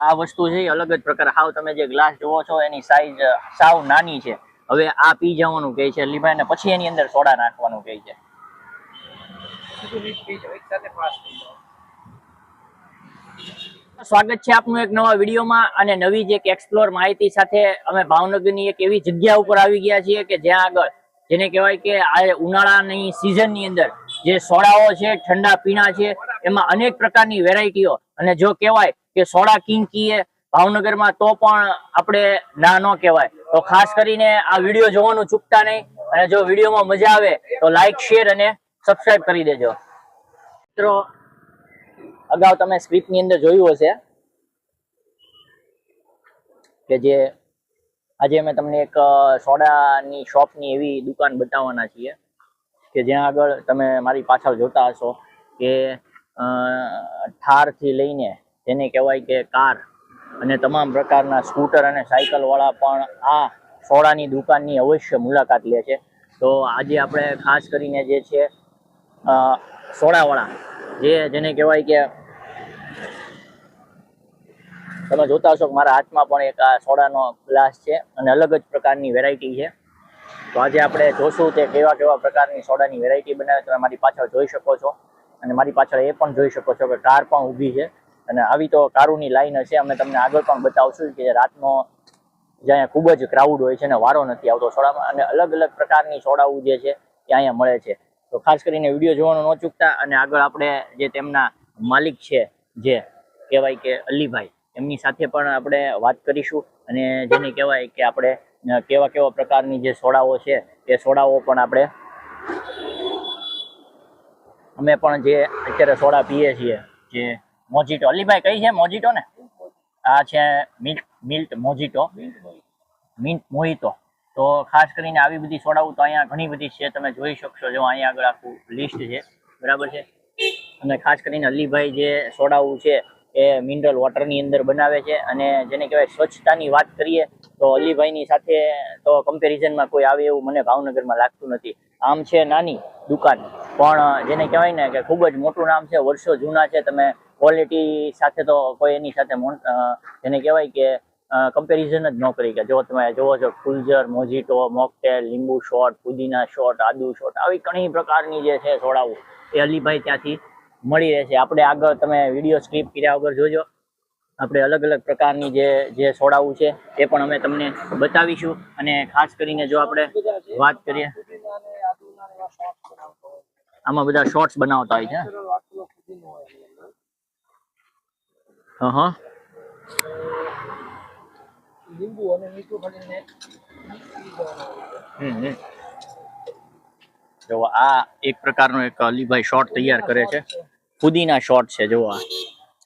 આ વસ્તુ છે અલગ જ પ્રકાર. હાવ તમે જે ગ્લાસ જોવો છો એની સાઈઝ સાવ નાની છે. હવે આ પી જવાનું કહે છે લીભાઈ ને પછી એની અંદર સોડા નાખવાનું કહે છે. સ્વાગત છે આપનું એક નવા વિડીયોમાં અને નવી જ એક એક્સપ્લોર માહિતી સાથે અમે ભાવનગરની એક એવી જગ્યા ઉપર આવી ગયા છીએ કે જ્યાં આગળ જેને કહેવાય કે આ ઉનાળાની સિઝનની અંદર જે સોડાઓ છે ઠંડા પીણા છે એમાં અનેક પ્રકારની વેરાયટીઓ અને જો કહેવાય કે સોડા કિંગ કીએ, ભાવનગરમાં તો પણ આપણે ના ન કહેવાય. તો ખાસ કરીને આ વીડિયો જોવાનું ચૂકતા નહીં અને જો વિડીયોમાં મજા આવે તો લાઈક શેર અને સબસ્ક્રાઈબ કરી દેજો. મિત્રો, અગાઉ તમે સ્ક્રિપ્ટની અંદર જોયું હશે કે જે આજે અમે તમને એક સોડાની શોપની એવી દુકાન બતાવવાના છીએ કે જ્યાં આગળ તમે મારી પાછળ જોતા હશો કે ઠારથી લઈને જેને કહેવાય કે કાર. અને તમામ પ્રકારના સ્કૂટર અને સાયકલવાળા પણ આ સોડાની દુકાનની અવશ્ય મુલાકાત લે છે. તો આજે આપણે ખાસ કરીને જે છે સોડાવાળા, જે જેને કહેવાય કે તમે જોતા હશો કે મારા હાથમાં પણ એક આ સોડાનો ગ્લાસ છે અને અલગ જ પ્રકારની વેરાયટી છે. તો આજે આપણે જોશું તે કેવા કેવા પ્રકારની સોડાની વેરાયટી બનાવે તમે મારી પાછળ જોઈ શકો છો. અને મારી પાછળ એ પણ જોઈ શકો છો કે કાર પણ ઊભી છે. અને આવી તો કારુની લાઈન હશે. અમે તમને આગળ પણ બતાવશું કે રાતનો જ્યાં ખૂબ જ ક્રાઉડ હોય છે અને વારો નથી આવતો સોડામાં. અને અલગ અલગ પ્રકારની સોડાઓ જે છે એ અહીંયા મળે છે. તો ખાસ કરીને વીડિયો જોવાનું ન ચૂકતા અને આગળ આપણે જે તેમના માલિક છે, જે કહેવાય કે અલીભાઈ, એમની સાથે પણ આપણે વાત કરીશું. અને જેને કહેવાય કે આપણે કેવા કેવા પ્રકારની જે સોડાઓ છે, એ સોડાઓ પણ આપણે અમે પણ જે અત્યારે સોડા પીએ છીએ, જે મોજીટો. અલીભાઈ, કઈ છે મોજીટો ને? આ છે milk mint mojito. Mint mojito. તો ખાસ કરીને આવી બધી સોડાઓ તો અહીંયા ઘણી બધી છે. તમે જોઈ શકશો. જો અહીંયા આગળ આખું લિસ્ટ છે. બરાબર છે? અને ખાસ કરીને અલીભાઈ જે સોડાઓ છે એ મિનરલ વોટરની અંદર બનાવે છે. અને જેને કહેવાય સ્વચ્છતાની વાત કરીએ તો અલીભાઈની સાથે તો કમ્પેરિઝનમાં કોઈ આવે એવું મને ભાવનગરમાં લાગતું નથી. આમ છે નાની દુકાન. પણ જેને કહેવાય ને કે ખૂબ જ મોટું નામ છે. વર્ષો જૂના છે. તમે ક્વોલિટી સાથે તો કોઈ એની સાથે જેને કહેવાય કે કમ્પેરિઝન જ ન કરી કે જો તમે જોવો છો ફુલઝર મોજીટો મોકટેલ લીંબુ શોટ પુદીના શોટ આદુ શોટ આવી ઘણી પ્રકારની જે છે સોડાઓ એ અલીભાઈ ત્યાંથી મળી રહેશે. આપણે આગળ તમે વીડિયો સ્ક્રિપ કર્યા વગર જોજો. આપણે અલગ અલગ પ્રકારની જે જે સોડાઓ છે એ પણ અમે તમને બતાવીશું. અને ખાસ કરીને જો આપણે વાત કરીએ. આમાં બધા શોર્ટ્સ બનાવતા હોય છે. હા હા લીંબુ અને મીઠું ભરીને હમ. જો આ એક પ્રકારનો એક અલીભાઈ શોર્ટ તૈયાર કરે છે. ફુદીના શોર્ટ છે જો આ.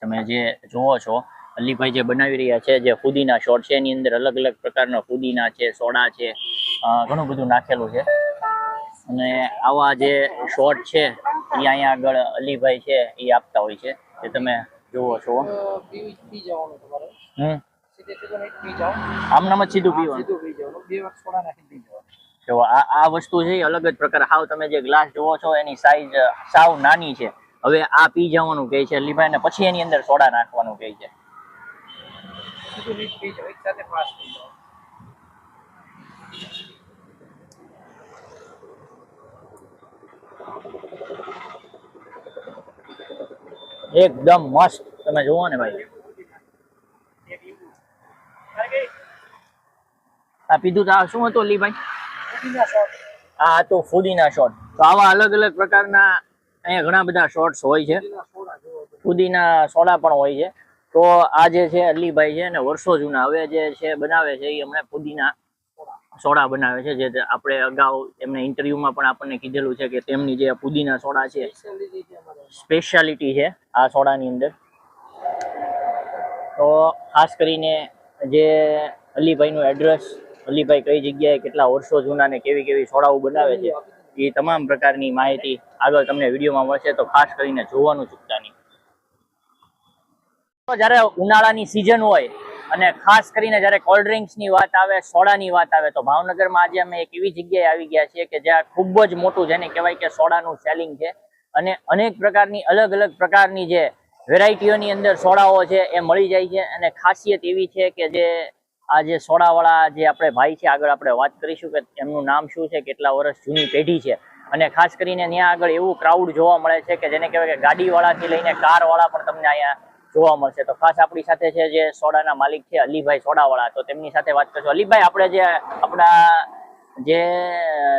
તમે જે જોવો છો અલીભાઈ જે બનાવી રહ્યા છે જે ફુદીના શોર્ટ છે એની અંદર અલગ અલગ પ્રકારના ફુદીના છે સોડા છે ઘણું બધું નાખેલું છે. અને આવા જે શોર્ટ છે એ અહીંયા આગળ અલીભાઈ છે એ આપતા હોય છે જે તમે જુઓ છો? પી જવાનું તમારે હમ. સીધે સીધો નહીં પી જાઓ આમનામાં સીધું પીવાનું? સીધું પી જવાનું. બે વાર સોડા નાખી પી જવાનું. જો આ આ વસ્તુ છે અલગ જ પ્રકાર. હાવ તમે જે ગ્લાસ જોવો છો એની સાઈઝ સાવ નાની છે. હવે આ પી જવાનું કહે છે લીભાઈને પછી એની અંદર સોડા નાખવાનું કહે છે પી જાઓ એક સાથે પાસ પી જાઓ એકદમ મસ્ત. તમે જુઓ ને ભાઈ. આ પીધું તો શું હતું લીભાઈ ભાઈ હા તો ફુદીના શોટ તો આવા અલગ અલગ પ્રકારના અહીંયા ઘણા બધા શોર્ટ્સ હોય છે. ફુદીના સોડા પણ હોય છે. તો આ જે છે અલીભાઈ છે ને વર્ષો જૂના હવે જે છે બનાવે છે એ હમણાં ફુદીના. સોડા બનાવે છે, જે આપણે અગાઉ એમને ઇન્ટરવ્યુમાં પણ આપણને કીધેલું છે કે તેમની જે પુદીના સોડા છે સ્પેશિયાલિટી છે આ સોડાની અંદર. તો ખાસ કરીને જે અલીભાઈનું એડ્રેસ અલીભાઈ કઈ જગ્યાએ કેટલા વર્ષો જૂના ને કેવી કેવી સોડાઓ બનાવે છે, એ તમામ પ્રકારની માહિતી આગળ તમને વિડીયોમાં મળશે, તો ખાસ કરીને જોવાનું ચૂકતા નહીં. જ્યારે ઉનાળાની સિઝન હોય અને ખાસ કરીને જ્યારે કોલ્ડ ડ્રિંક્સની વાત આવે, સોડાની વાત આવે, તો ભાવનગરમાં આજે અમે એક એવી જગ્યાએ આવી ગયા છીએ કે જ્યાં ખૂબ જ મોટું જેને કહેવાય કે સોડાનું સેલિંગ છે. અને અનેક પ્રકારની અલગ અલગ પ્રકારની જે વેરાયટીઓની અંદર સોડાઓ છે એ મળી જાય છે. અને ખાસિયત એવી છે કે જે આ જે સોડાવાળા જે આપણે ભાઈ છે, આગળ આપણે વાત કરીશું કે એમનું નામ શું છે, કેટલા વર્ષ જૂની પેઢી છે. અને ખાસ કરીને ત્યાં આગળ એવું ક્રાઉડ જોવા મળે છે કે જેને કહેવાય કે ગાડીવાળાથી લઈને કારવાળા પણ તમને અહીંયા જોવા મળશે. તો ખાસ આપણી સાથે છે જે સોડાના માલિક છે અલીભાઈ સોડાવાળા. તો તેમની સાથે વાત કરશું. અલીભાઈ આપણે જે આપણા જે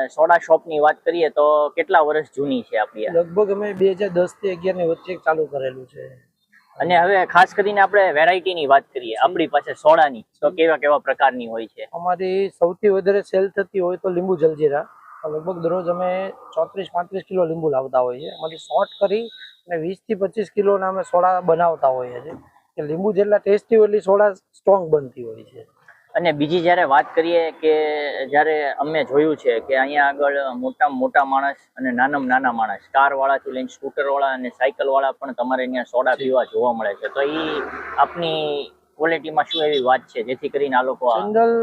સોડા શોપની વાત કરીએ તો કેટલા વર્ષ જૂની છે આપણી લગભગ અમે બે હજાર દસથી અગિયારની વચ્ચે ચાલુ કરેલું છે. અને હવે ખાસ કરીને આપણે વેરાયટીની વાત કરીએ આપણી પાસે સોડાની. તો કેવા કેવા પ્રકારની હોય છે? અમારી સૌથી વધારે સેલ થતી હોય તો લીંબુ જલજીરા. લગભગ દરરોજ અમે ચોત્રીસ પાંત્રીસ કિલો લીંબુ લાવતા હોઈએ અમારી શોર્ટ કરી અને વીસથી પચીસ કિલોના અમે સોડા બનાવતા હોઈએ છીએ. કે લીંબુ જેટલા ટેસ્ટી હોય એટલી સોડા સ્ટ્રોંગ બનતી હોય છે. અને બીજી જ્યારે વાત કરીએ કે જ્યારે અમે જોયું છે કે અહીંયા આગળ મોટામાં મોટા માણસ અને નાનામાં નાના માણસ કાર વાળાથી લઈને સ્કૂટર વાળા અને સાયકલ વાળા પણ તમારે અહીંયા સોડા પીવા જોવા મળે છે. તો એ આપની ક્વોલિટીમાં શું એવી વાત છે? જેથી કરીને આ લોકો સિંગલ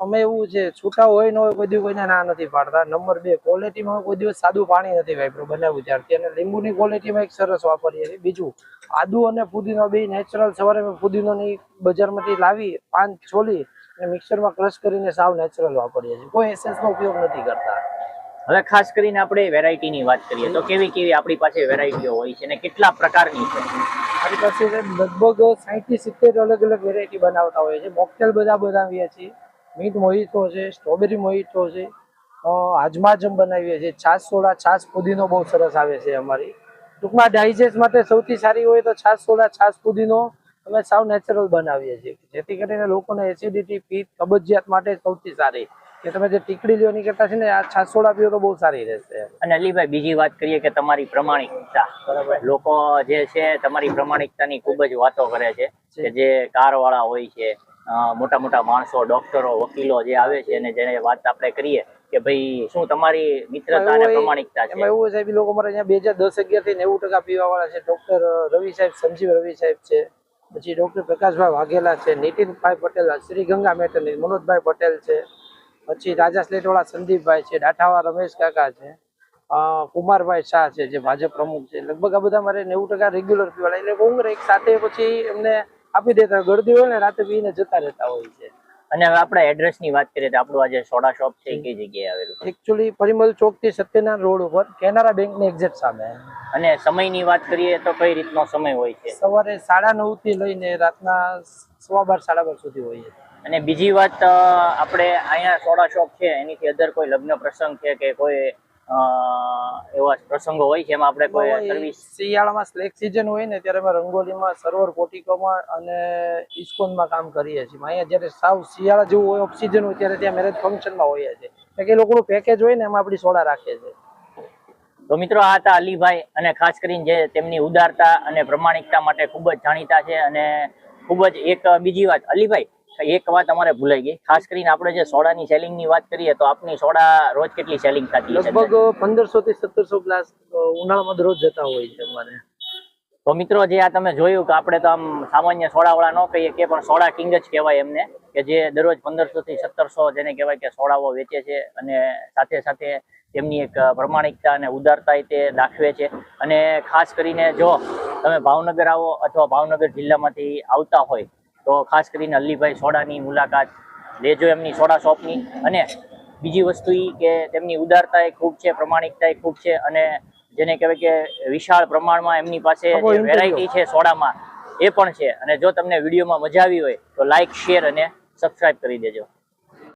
અમે એવું છે છૂટા હોય ન હોય કોઈ દિવસ કોઈને ના નથી પાડતા. નંબર બે ક્વોલિટીમાં કોઈ દિવસ સાદું પાણી નથી વાપર્યું બનાવ્યું ત્યારથી. અને લીંબુની ક્વોલિટીમાં એક સરસ વાપરીએ છીએ. બીજું આદુ અને પુદીનો બે નેચરલ સવારે અમે પુદીનોની બજારમાંથી લાવી પાન છોલી અને મિક્સરમાં ક્રશ કરીને સાવ નેચરલ વાપરીએ છીએ. કોઈ એસેન્સનો ઉપયોગ નથી કરતા. હવે ખાસ કરીને આપણે વેરાયટીની વાત કરીએ તો કેવી કેવી આપણી પાસે વેરાયટીઓ હોય છે અને કેટલા પ્રકારની છે? મારી પાસે લગભગ સાઠથી સિત્તેર અલગ અલગ વેરાયટી બનાવતા હોઈએ છીએ મોકટેલ બધા બનાવીએ છીએ. મીટ મોહિતો છે સ્ટ્રોબેરી મોહિતો છે. અ, હાજમાજમ બનાવીએ છીએ. છાસ સોડા છાશ પુદીનો બહુ સરસ આવે છે અમારી. ટૂંકમાં ડાયજેસ્ટ માટે સૌથી સારી હોય તો છાસ સોડા છાસ પુદીનો અમે સાવ નેચરલ બનાવીએ છીએ. જેથી કરીને લોકોને એસિડિટી પિત્ત કબજિયાત માટે સૌથી સારી. કે તમે જે ટીકડી લ્યો એની કરતા છે ને આ છાસ સોડા પીઓ તો બહુ સારી રહેશે. અને અલીભાઈ બીજી વાત કરીએ કે તમારી પ્રમાણિકતા. બરાબર. લોકો જે છે તમારી પ્રમાણિકતાની ખૂબ જ વાતો કરે છે કે જે કાર વાળા હોય છે મોટા મોટા માણસો ડોક્ટરો વકીલો જે આવે છે અને જેને વાત આપણે કરીએ કે ભાઈ શું તમારી મિત્રતા અને પ્રમાણિકતા છે? એમાં એવું સાહેબ લોકો મારે અહીંયા બે હજાર દસ અગિયારથી નેવું ટકા પીવા વાળા છે. ડોક્ટર રવિ સાહેબ સંજીવ રવિ સાહેબ છે. પછી ડોક્ટર પ્રકાશભાઈ વાઘેલા છે નીતિનભાઈ પટેલ શ્રી ગંગા મેટરની મનોજભાઈ પટેલ છે. પછી રાજા સ્લેટવાળા સંદીપભાઈ છે ડાઠાવા રમેશ કાકા છે. કુમારભાઈ શાહ છે જે ભાજપ પ્રમુખ છે. લગભગ આ બધા મારે નેવું ટકા રેગ્યુલર પીવાળા એટલે ઊંઘ એક સાથે પછી એમને આપી દેતા. ગળદી હોય ને રાતે પીને જતા રહેતા હોય છે. અને હવે આપણે એડ્રેસની વાત કરીએ તો આપણું આજે સોડા શોપ છે કઈ જગ્યાએ આવેલું એકચ્યુઅલી પરિમલ ચોકથી સત્યનારાયણ રોડ ઉપર કેનારા બેંકની એક્ઝેક્ટ સામે. અને સમયની વાત કરીએ તો કઈ રીતનો સમય હોય છે? સવારે સાડા નવથી લઈને રાતના સવા બાર સાડા બાર સુધી હોય છે. અને બીજી વાત આપણે અહીંયા સોડા શોપ છે એનીથી અધર કોઈ લગ્ન પ્રસંગ છે કે કોઈ એવા પ્રસંગો હોય છે એમાં આપણે કોઈ સર્વિસ શિયાળામાં સ્લેક સિઝન હોય ને ત્યારે અમે રંગોલીમાં સરોવર પોટિકોમાં અને ઇસ્કોનમાં કામ કરીએ છીએ. અહીંયા જ્યારે સાવ શિયાળા જેવું હોય ઓફ સિઝન હોય ત્યારે ત્યાં મેરેજ ફંક્શનમાં હોઈએ છીએ. કે એ લોકોનું પેકેજ હોય ને એમાં આપણી સોડા રાખીએ છીએ તો મિત્રો આ હતા અલીભાઈ અને ખાસ કરીને જે તેમની ઉદારતા અને પ્રમાણિકતા માટે ખૂબ જ જાણીતા છે અને ખૂબ જ એક બીજી વાત. અલીભાઈ એક વાત અમારે ભૂલાઈ ગઈ. ખાસ કરીને આપણે જે સોડાની સેલિંગની વાત કરીએ તો આપની સોડા રોજ કેટલી સેલિંગ થતી લગભગ પંદરસો થી સત્તરસો ગ્લાસ ઉનાળામાં દરરોજ જતા હોય છે અમારે. તો મિત્રો જે આ તમે જોયું કે આપણે તો આમ સામાન્ય સોડાવાળા ન કહીએ કે પણ સોડા કિંગ જ કહેવાય એમને કે જે દરરોજ પંદરસો થી સત્તરસો જેને કહેવાય કે સોડાઓ વેચે છે અને સાથે સાથે તેમની એક પ્રમાણિકતા અને ઉદારતા તે દાખવે છે. અને ખાસ કરીને જો તમે ભાવનગર આવો અથવા ભાવનગર જિલ્લામાંથી આવતા હોય તો ખાસ કરીને અલ્લીભાઈ સોડાની મુલાકાત લેજો એમની સોડા શોપની. અને બીજી વસ્તુ એ કે તેમની ઉદારતા એ ખૂબ છે પ્રમાણિકતા એ ખૂબ છે અને જેને કહેવાય કે વિશાળ પ્રમાણમાં એમની પાસે. વેરાયટી છે સોડામાં એ પણ છે. અને જો તમને વિડીયોમાં મજા આવી હોય તો લાઇક શેર અને સબસ્ક્રાઈબ કરી દેજો.